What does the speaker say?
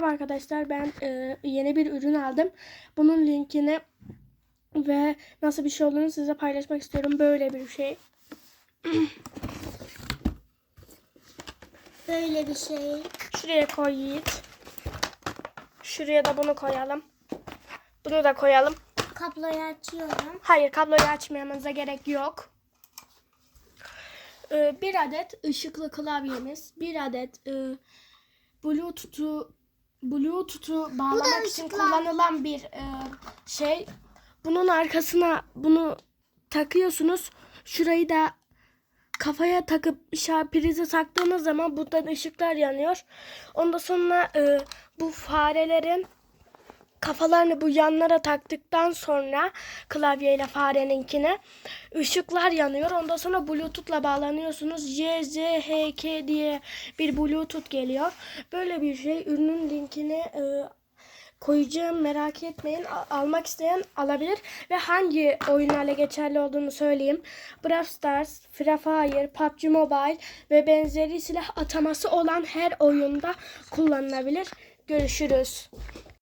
Merhaba arkadaşlar ben e, yeni bir ürün aldım. Bunun linkini ve nasıl bir şey olduğunu size paylaşmak istiyorum. Böyle bir şey. Böyle bir şey. Şuraya koy Yiğit. Şuraya da bunu koyalım. Bunu da koyalım. Kabloyu açıyorum. Hayır kabloyu açmamanıza gerek yok. Ee, bir adet ışıklı klavyemiz, bir adet e, Bluetooth'u Bluetooth'u bağlamak için kullanılan bir e, şey. Bunun arkasına bunu takıyorsunuz. Şurayı da kafaya takıp şa- prize taktığınız zaman buradan ışıklar yanıyor. Ondan sonra e, bu farelerin kafalarını bu yanlara taktıktan sonra klavyeyle fareninkine ışıklar yanıyor. Ondan sonra bluetooth'la bağlanıyorsunuz. Y, Z, H, K diye bir bluetooth geliyor. Böyle bir şey. Ürünün linkini e, koyacağım. Merak etmeyin. A- almak isteyen alabilir. Ve hangi oyunlarla geçerli olduğunu söyleyeyim. Brawl Stars, Free Fire, PUBG Mobile ve benzeri silah ataması olan her oyunda kullanılabilir. Görüşürüz.